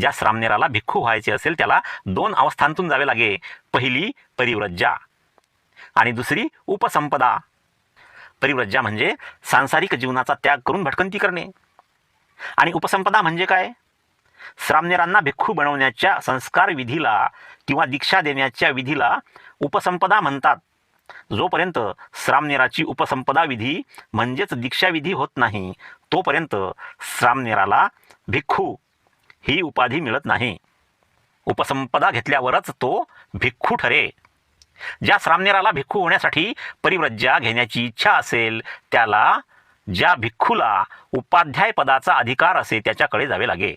ज्या श्रामनेराला भिक्खू व्हायचे असेल त्याला दोन अवस्थांतून जावे लागे. पहिली परिव्रज्जा. आणि दुसरी उपसंपदा. परिव्रज्जा म्हणजे सांसारिक जीवनाचा त्याग करून भटकंती करणे. आणि उपसंपदा म्हणजे काय? श्रामनेरांना भिक्खू बनवण्याच्या संस्कार विधीला किंवा दीक्षा देण्याच्या विधीला उपसंपदा म्हणतात. जोपर्यंत श्रामनेराची उपसंपदा विधी म्हणजेच दीक्षाविधी होत नाही तोपर्यंत श्रामनेराला भिक्खू ही उपाधी मिळत नाही. उपसंपदा घेतल्यावरच तो भिक्खू ठरे. ज्या श्रामनेराला भिक्खू होण्यासाठी परिव्रज्जा घेण्याची इच्छा असेल त्याला ज्या भिक्खूला उपाध्याय पदाचा अधिकार असे त्याच्याकडे जावे लागे.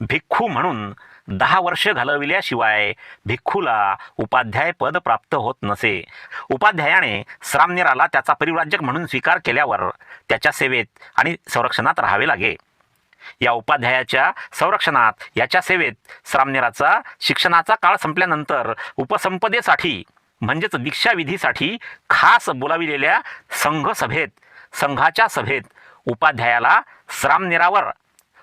भिक्खू म्हणून दहा वर्ष घालविल्याशिवाय भिक्खूला उपाध्याय पद प्राप्त होत नसे. उपाध्यायाने श्रामनेराला त्याचा परिव्राजक म्हणून स्वीकार केल्यावर त्याच्या सेवेत आणि संरक्षणात राहावे लागे. या उपाध्यायाच्या संरक्षणात याच्या सेवेत श्रामनेराचा शिक्षणाचा काळ संपल्यानंतर उपसंपदेसाठी म्हणजेच दीक्षाविधीसाठी खास बोलाविलेल्या संघ सभेत संघाच्या सभेत उपाध्यायाला श्रामनेरावर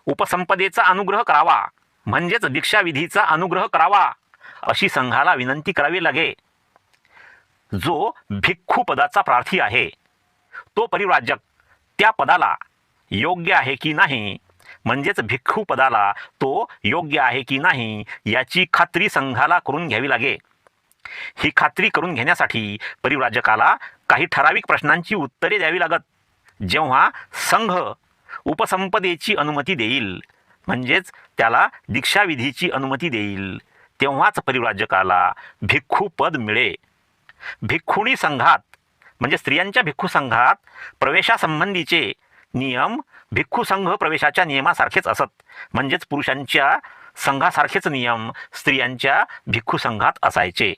उपसंपदेचा अनुग्रह करावा म्हणजेच दीक्षाविधीचा अनुग्रह करावा अशी संघाला विनंती करावी लागे. जो भिक्खू पदाचा प्रार्थी आहे तो परिव्राजक त्या पदाला योग्य आहे की नाही म्हणजेच भिक्खू पदाला तो योग्य आहे की नाही याची खात्री संघाला करून घ्यावी लागे. ही खात्री करून घेण्यासाठी परिव्राजकाला काही ठराविक प्रश्नांची उत्तरे द्यावी लागत. जेव्हा संघ उपसंपदेची अनुमती देईल म्हणजेच त्याला दीक्षाविधीची अनुमती देईल तेव्हाच परिव्राजकाला भिक्खू पद मिळे. भिक्खुणी संघात म्हणजे स्त्रियांच्या भिक्खू संघात प्रवेशासंबंधीचे नियम भिक्खू संघ प्रवेशाच्या नियमासारखेच असत. म्हणजेच पुरुषांच्या संघासारखेच नियम स्त्रियांच्या भिक्खू संघात असायचे.